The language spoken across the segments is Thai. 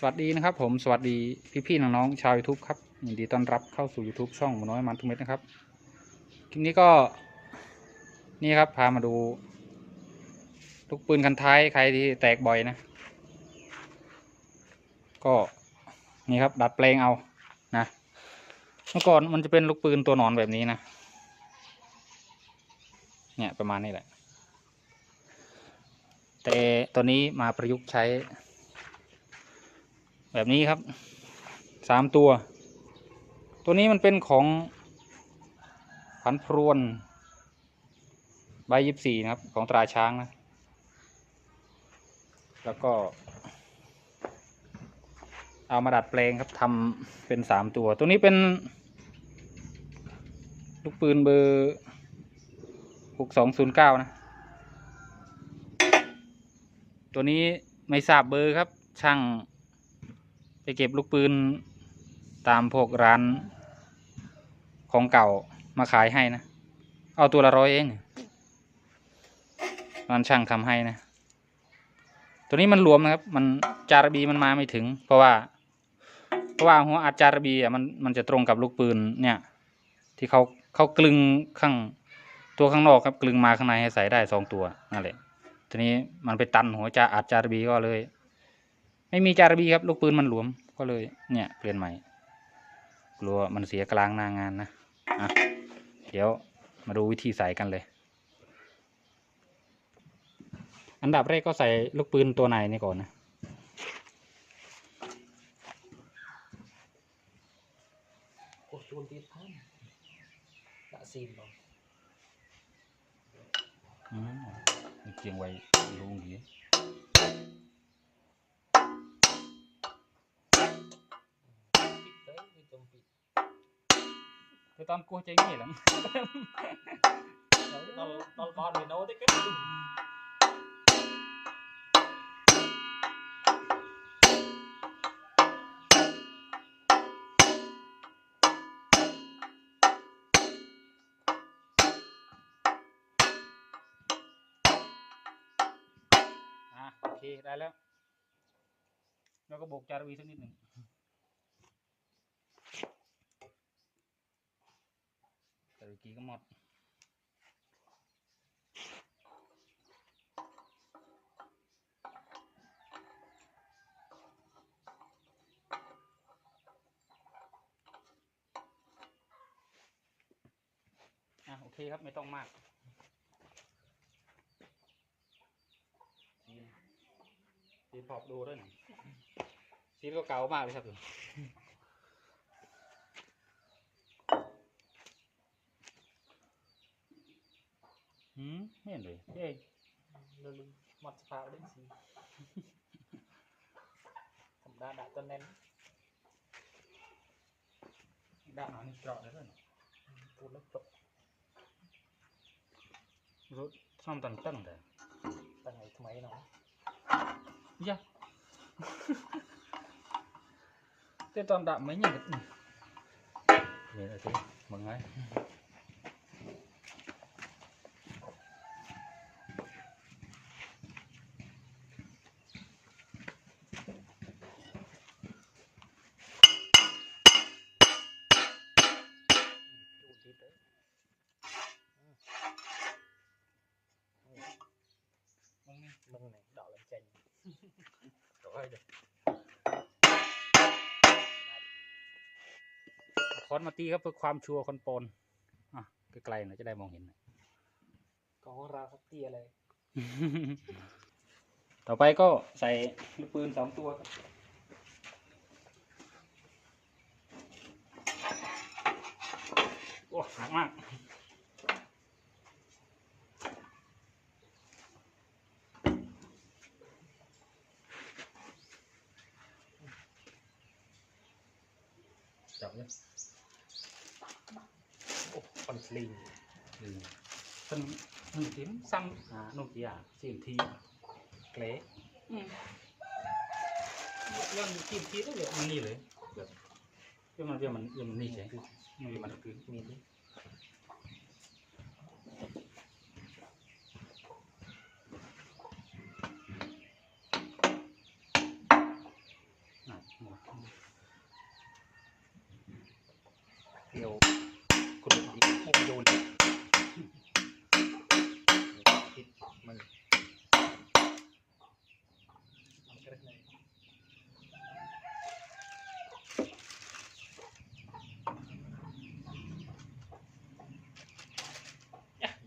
สวัสดีนะครับผมสวัสดีพี่ๆน้องๆชาว YouTube ครับยินดีต้อนรับเข้าสู่ YouTube ช่องหมูน้อยมันทุกเม็ดนะครับคลิปนี้ก็ นี่ครับพามาดู ลูกปืนคันท้ายใครที่แตกบ่อยนะ ก็นี่ครับ ดัดแปลงเอานะเมื่อก่อนมันจะเป็นลูกปืนตัวหนอนแบบนี้นะเนี่ยประมาณนี้แหละ แต่ตัวนี้มาประยุกต์ใช้ แบบนี้ครับสามตัว ตัวนี้มันเป็นของพันพรวนใบยิบสี่นะครับ ของตราช้างนะ แล้วก็ เอามาดัดแปลงครับทำเป็นสามตัว ตัวนี้เป็น ลูกปืนเบอร์หกสองศูนย์เก้านะ ตัวนี้ไม่ทราบเบอร์ครับช่าง เก็บลูกปืนตามพวกร้านของเก่ามาขายให้นะ เอาตัวละร้อยเองมันช่างทำให้นะ ตัวนี้มันรวมนะครับ มันจารบีมันมาไม่ถึง เพราะว่า เพราะว่าหัวอัดจารบีอะมันมันจะตรงกับลูกปืนเนี่ย ที่เขาเขากลึงข้างตัวข้างนอกครับกลึงมาข้างในให้ใส่ได้สองตัวนั่นแหละทีนี้มันไปตันหัวจาอัดจารบีก็เลย ไม่มีจารบีครับลูกปืนมันหลวมก็เลยเนี่ยเปลี่ยนใหม่ กลัวมันเสียกลางหน้างานนะอะเดี๋ยวมาดูวิธีใส่กันเลย อันดับแรกก็ใส่ลูกปืนตัวไหนนี่ก่อนนะโอ้ชวนตีท่านดะซีนบ่อืมเกียงไว้ลุงดีปิด คือตอนกูใจงี้แหละตอนตอนบอลไปโน้ตได้ก็ดึงอะโอเคได้แล้ว แล้วก็โบกจารวีสักนิดหนึ่งจารวี กีก็หมดอะโอเคครับไม่ต้องมากซีนซีนพอบดูด้วยหน่อยซีนก็เก่ามากเลยครับผมหื มไม่เห็นเลยเอ้ยลืมหมดสภาพได้สิธรรมดาดะตัวแน่นด่านหน่อยนี่เจาะได้ด้วยหน่อย พูดแล้วจบ รถซ่อมตันตั้งแต่ ตั้งไงทำไม เนาะยะแต่ตอนดับไม่ยังกันนี่อะไรสิมึงไงจูดปิดเต้ยมึงนี่มึงไหนดอกลำเจนต่อให้เดี๋ยวเอาค้อนมาตีครับเพื่อความชัวร์คนปนอะไกลๆหน่อยจะได้มองเห็นหน่อยก็ของเราครับเตี้ยเลย ต่อไปก็ใส่ลูกปืนสองตัวครับ อ้หนักมากจับเลยโอ้คอนฟลิงอืมเป็นหนึ่งทีมซ้ำอ่าโนเกียสี่ทีเกรดอืมเรื่องทีมทีก็เดี๋ยวมันนี่เลยแบบเรื่องมันเรื่องมันเรื่องมันนี่ใช่ เรื่มันคือมีดิอ่าเดี๋ยวคุณลุงอีโมโยนปิดมือเอากระดา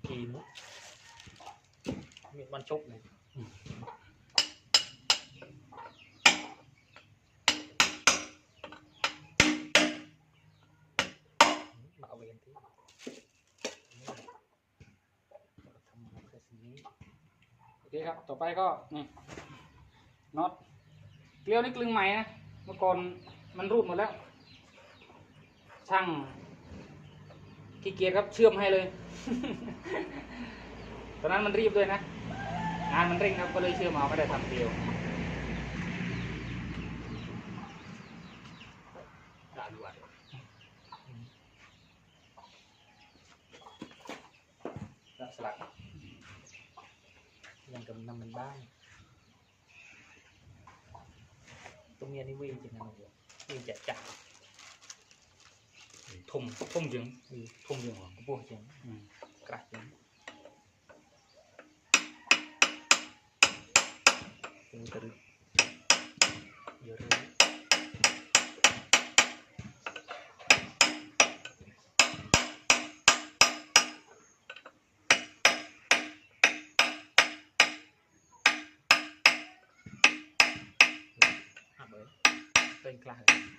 ษีมุมีมันชกเลยเอาเวนที่ทำมาเพื่อสิ่งนี้โอเคครับ ต่อไปก็นี่น็อตเกลียวนี่กลึงใหม่นะ เมื่อก่อนมันรูดหมดแล้ว ช่าง ขี้เกียจครับเชื่อมให้เลย ตอนนั้นมันรีบด้วยนะ งานมันเร่งครับก็เลยเชื่อมเอาไม่ได้ทำเกลียวด่าด่วนแล้วสลักยังกับน้ำมันบ้างตรงเนี้ยนี่วิ่งจริงนะมันเดียววิ่งจัดจัด ทุ่มทุ่มจึงมีทุ่มจึงเหรอก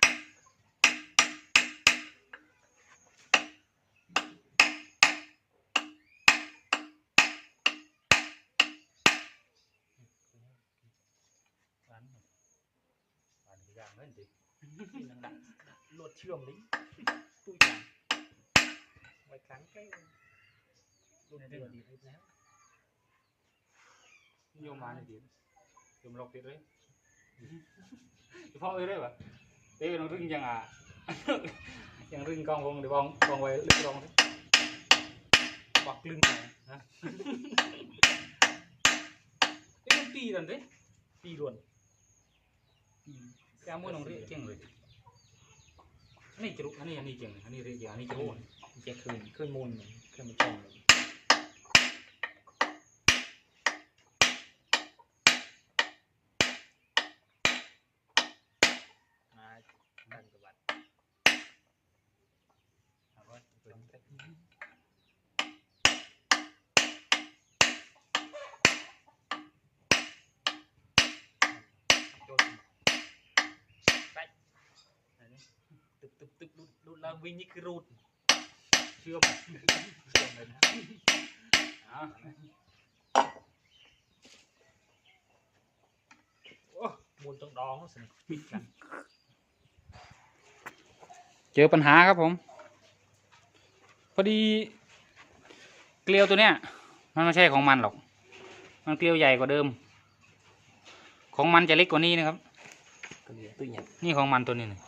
ร้านย่างนั่นสิที่นั่งดังลวดเชื่อมนี้ตุ้ยจังไว้ครั้งใกล้รุ่นเดียวดีเลยแล้วโยมมาในดิน โยมลอกติดเลยพ่อเอ้ยได้ปะเอ้ยน้องรึงยังอะยังรึงกองวงเดี๋ยกรองสิบักลึงหน่อยเอ้ยมันตีกันสิปีรวนแกมนองเรียกเงเลยอันนี้จะรู้อันนี้อันนี้เก่งอันนี้เรียกเก่งอันนี้จะรู้เจะคืนคืนมูลเหมือนคืนมาช่องเลย ตึบตึบตึบรูดรูดแล้ววิ่งนี่คือรูด เชื่อมเชื่อมเลยนะอ่าโอ้มูลต้องดองสิปิดกันเจอปัญหาครับผม พอดี เกลียวตัวเนี้ย มันไม่ใช่ของมันหรอก มันเกลียวใหญ่กว่าเดิม ของมันจะเล็กกว่านี้นะครับก็เหลือตุ้ยเนี่ยนี่ของมันตัวนี้นี่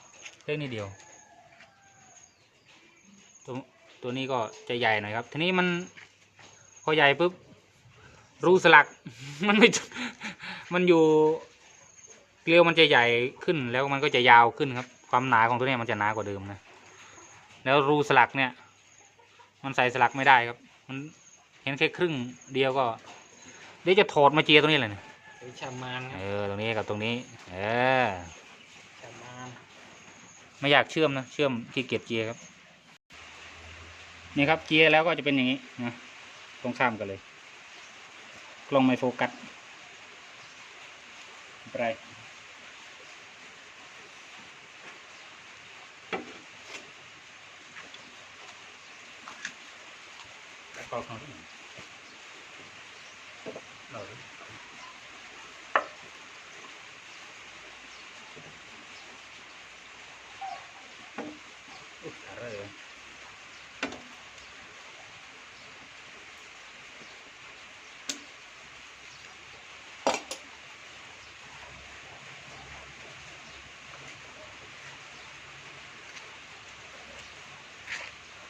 เล็กนิดเดียว ตัวตัวนี้ก็จะใหญ่หน่อยครับ ทีนี้มันพอใหญ่ปุ๊บรูสลัก มันไม่มันอยู่เกลียวมันจะใหญ่ขึ้นแล้วมันก็จะยาวขึ้นครับ ความหนาของตัวเนี้ยมันจะหนากว่าเดิมนะแล้วรูสลักเนี่ย มันใส่สลักไม่ได้ครับ มันเห็นแค่ครึ่งเดียวก็เดี๋ยวจะถอดมาเจียตรงนี้เลยเนี่ยไอ้ชามานคเอรับอตรงนี้กับตรงนี้ เออชามานไม่อยากเชื่อมนะเชื่อมขี้เกียจเจียครับ นี่ครับเจียร์แล้วก็จะเป็นอย่างนี้นะตรงข้ามกันเลย กล้องไม่โฟกัสไม่เป็นไรแล้วก็ข้าเรา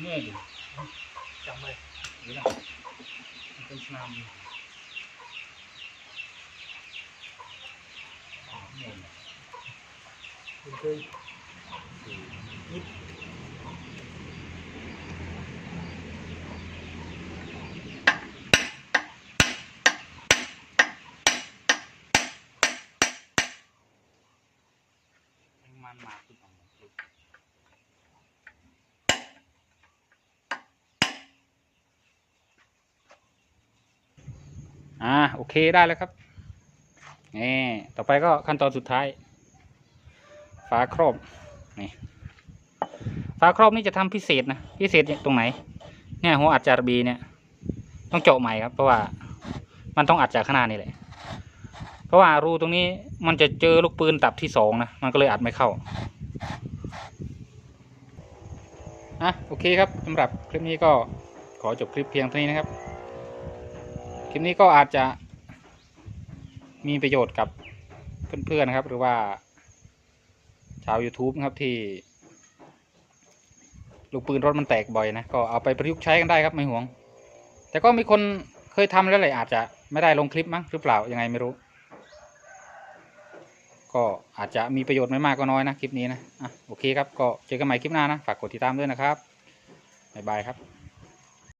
เหนื่อยอยู่จำไว้หรือเปล่ามันเป็นสนาม อ่าโอเคได้แล้วครับนี่ต่อไปก็ขั้นตอนสุดท้าย ฝาครอบนี่ฝาครอบนี่จะทำพิเศษนะพิเศษตรงไหน เนี่ยหัวอัดจารบีเนี่ย ต้องเจาะใหม่ครับเพราะว่ามันต้องอัดจากข้างหน้านี่แหละ เพราะว่ารูตรงนี้มันจะเจอลูกปืนตับที่สองนะมันก็เลยอัดไม่เข้าอะโอเคครับสำหรับคลิปนี้ก็ขอจบคลิปเพียงเท่านี้นะครับ คลิปนี้ก็อาจจะมีประโยชน์กับเพื่อนๆนะครับ หรือว่าชาว YouTube นะครับที่ ลูกปืนรถมันแตกบ่อยนะ ก็เอาไปประยุกต์ใช้กันได้ครับไม่ห่วง แต่ก็มีคนเคยทำแล้วแหละอาจจะไม่ได้ลงคลิปมั้งหรือเปล่ายังไงไม่รู้ ก็อาจจะมีประโยชน์ไม่มากก็น้อยนะคลิปนี้นะอะโอเคครับก็เจอกันใหม่คลิปหน้านะ ฝากกดติดตามด้วยนะครับบ๊ายบายครับ